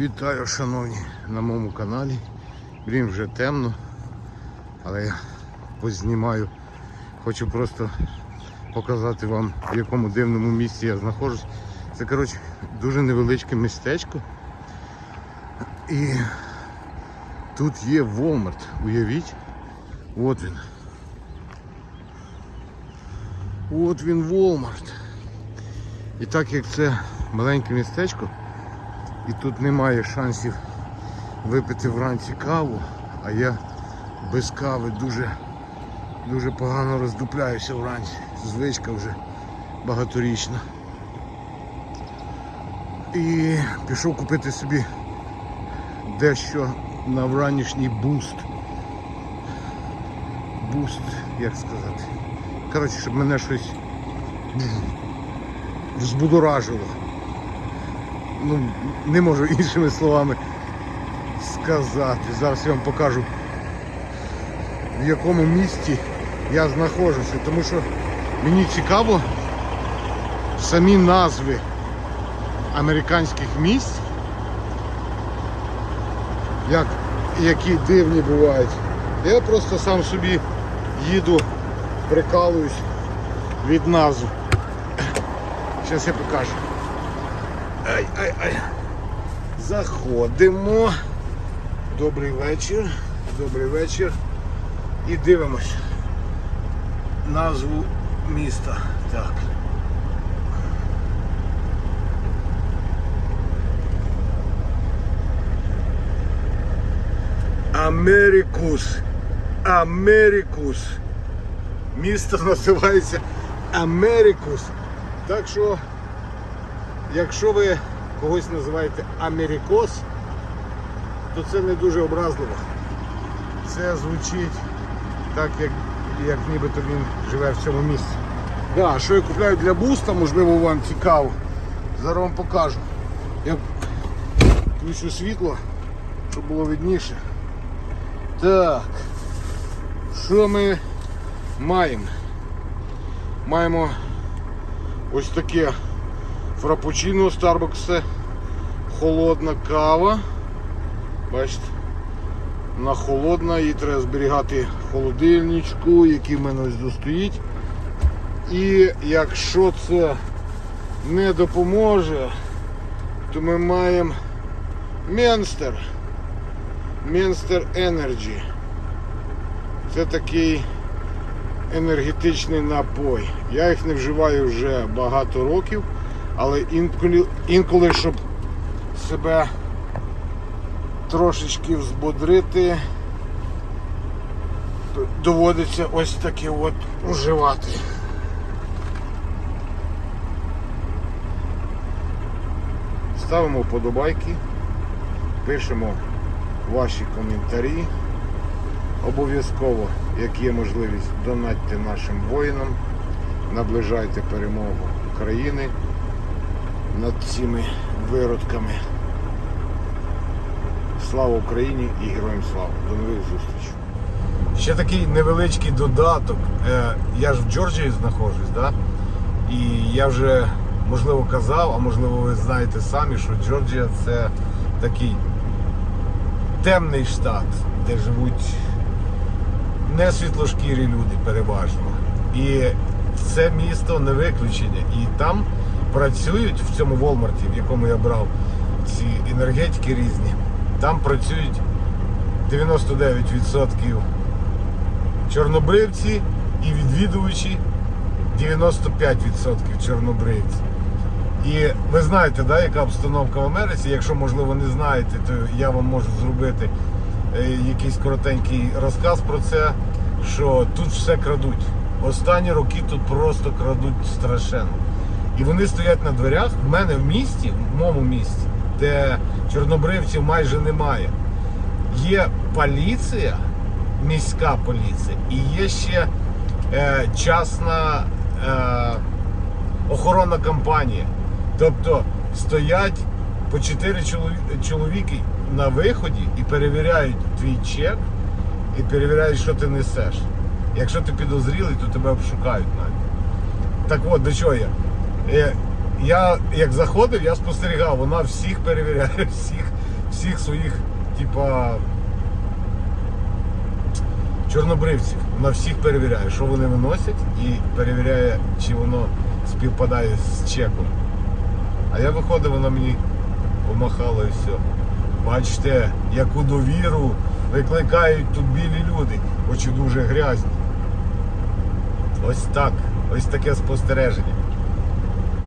Вітаю, шановні, на моєму каналі. Блін, вже темно, але я познімаю. Хочу просто показати вам, в якому дивному місці я знаходжусь. Це, коротше, дуже невеличке містечко. І тут є Walmart, уявіть. От він. От він Walmart. І так як це маленьке містечко, і тут немає шансів випити вранці каву, а я без кави дуже дуже погано роздупляюся вранці. Звичка вже багаторічна. І пішов купити собі дещо на вранішній буст. Буст, як сказати. Коротше, щоб мене щось взбудоражило. Ну, не можу іншими словами сказати. Зараз я вам покажу в якому місті я знаходжуся, тому що мені цікаво самі назви американських місць, як, які дивні бувають. Я просто сам собі їду, прикалуюсь від назв. Зараз я покажу. Ай, ай, ай. Заходимо. Добрий вечір. Добрий вечір. І дивимось назву міста. Так. Америкус. Америкус. Місто називається Америкус. Так що, якщо ви когось називаєте Америкос, то це не дуже образливо. Це звучить так, як, як нібито він живе в цьому місці. Да, що я купляю для буста, можливо, вам цікаво. Зараз вам покажу. Я включу світло, щоб було видніше. Так. Що ми маємо? Маємо ось таке фрапучино Starbucks, холодна кава. Бачите? Вона холодна, її треба зберігати в холодильничку, який в мене ось достоїть. І якщо це не допоможе, то ми маємо Менстер. Менстер Energy. Це такий енергетичний напой. Я їх не вживаю вже багато років, але інколи, інколи щоб себе трошечки взбодрити, доводиться ось таке от вживати. Ставимо вподобайки, пишемо ваші коментарі. Обов'язково, як є можливість, донатьте нашим воїнам, наближайте перемогу України над цими виродками. Слава Україні і героям слава. До нових зустрічей. Ще такий невеличкий додаток. Е, Я ж в Джорджії знаходжусь, да? і я вже можливо казав, а можливо ви знаєте самі, що Джорджія це такий темний штат, де живуть не світлошкірі люди переважно. І це місто не виключення. І там працюють в цьому Волмарті, в якому я брав ці енергетики різні, там працюють 99% чорнобривці і відвідувачі 95% чорнобривці. І ви знаєте, да, яка обстановка в Америці. Якщо, можливо, не знаєте, то я вам можу зробити е, якийсь коротенький розказ про це, що тут все крадуть. Останні роки тут просто крадуть страшенно. І вони стоять на дверях. В мене в місті, в моєму місті, де чорнобривців майже немає. Є поліція, міська поліція, і є ще е, частна е, охоронна компанія. Тобто стоять по 4 чоловіки на виході і перевіряють твій чек і перевіряють, що ти несеш. Якщо ти підозрілий, то тебе обшукають навіть. Так от, до чого я? Е, Я як заходив, я спостерігав, вона всіх перевіряє, всіх всіх своїх, типа, чорнобривців. Вона всіх перевіряє, що вони виносять, і перевіряє, чи воно співпадає з чеком. А я виходив, вона мені помахала і все. Бачите, яку довіру викликають тут білі люди, хоч і дуже грязні. Ось так, ось таке спостереження.